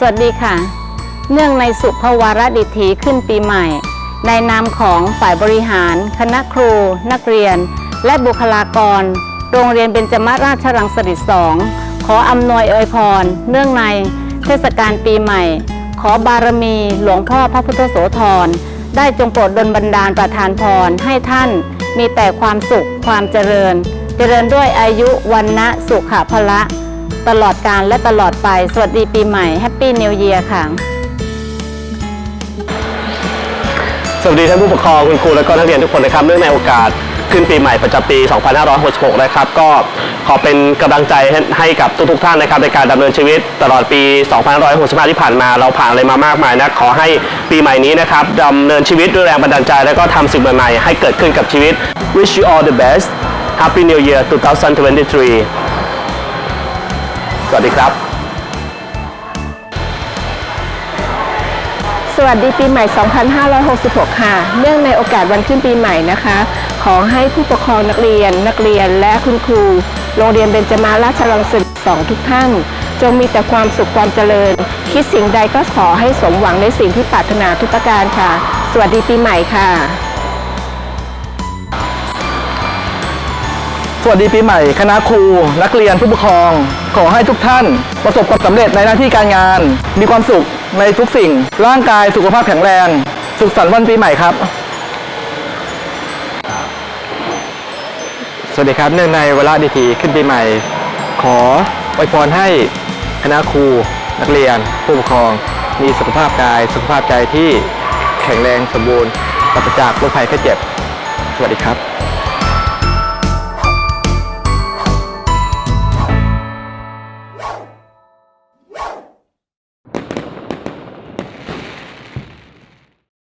สวัสดีค่ะ เนื่องในสุภวาระดิถีขึ้นปีใหม่ ในนามของฝ่ายบริหาร คณะครู นักเรียน และบุคลากร โรงเรียนเบญจมราชรังสฤษสองขออำนวยอวยพร เนื่องในเทศกาลปีใหม่ ขอบารมีหลวงพ่อพระพุทธโสธรได้จงโปรดดลบันดาลประทานพรให้ท่านมีแต่ความสุขความเจริญ เจริญด้วยอายุวันนะสุขภละ ตลอดการและตลอดไป สวัสดีปีใหม่แฮปปี้นิวเยียค่ะ สวัสดีท่านผู้ปกครองคุณครูและก็นักเรียนทุกคนนะครับเนื่องในโอกาสขึ้นปีใหม่ประจำปี 2566 นะครับ ก็ขอเป็นกำลังใจให้ใหกับทุกๆท่านนะครับในการดำเนินชีวิตตลอดปี 2565 ที่ผ่านมาเราผ่านอะไรมามากมายนะ ขอให้ปีใหม่นี้นะครับดำเนินชีวิตด้วยแรงบันดาลใจ แล้วก็ทำสิ่งใหม่ๆให้เกิดขึ้นกับชีวิต Wish you all the best Happy New Year 2023 สวัสดีครับ สวัสดีปีใหม่ 2566 ค่ะ เนื่องในโอกาสวันขึ้นปีใหม่นะคะ ขอให้ผู้ปกครองนักเรียน นักเรียนและคุณครู โรงเรียนเบญจมาราชรังสิตสองทุกท่าน จงมีแต่ความสุขความเจริญ คิดสิ่งใดก็ขอให้สมหวังในสิ่งที่ปรารถนาทุกประการค่ะ สวัสดีปีใหม่ค่ะ สวัสดีปีใหม่คณะครู นักเรียนผู้ปกครอง ขอให้ทุกท่าน ประสบความสำเร็จในหน้าที่การงาน มีความสุขในทุกสิ่ง ร่างกายสุขภาพแข็งแรง สุขสันต์วันปีใหม่ครับ สวัสดีครับเนื่องในเวลาดีทีขึ้นปีใหม่ ขออวยพรให้คณะครู นักเรียน ผู้ปกครอง มีสุขภาพกาย สุขภาพใจที่แข็งแรงสมบูรณ์ปราศจากโรคภัยไข้เจ็บ สวัสดีครับ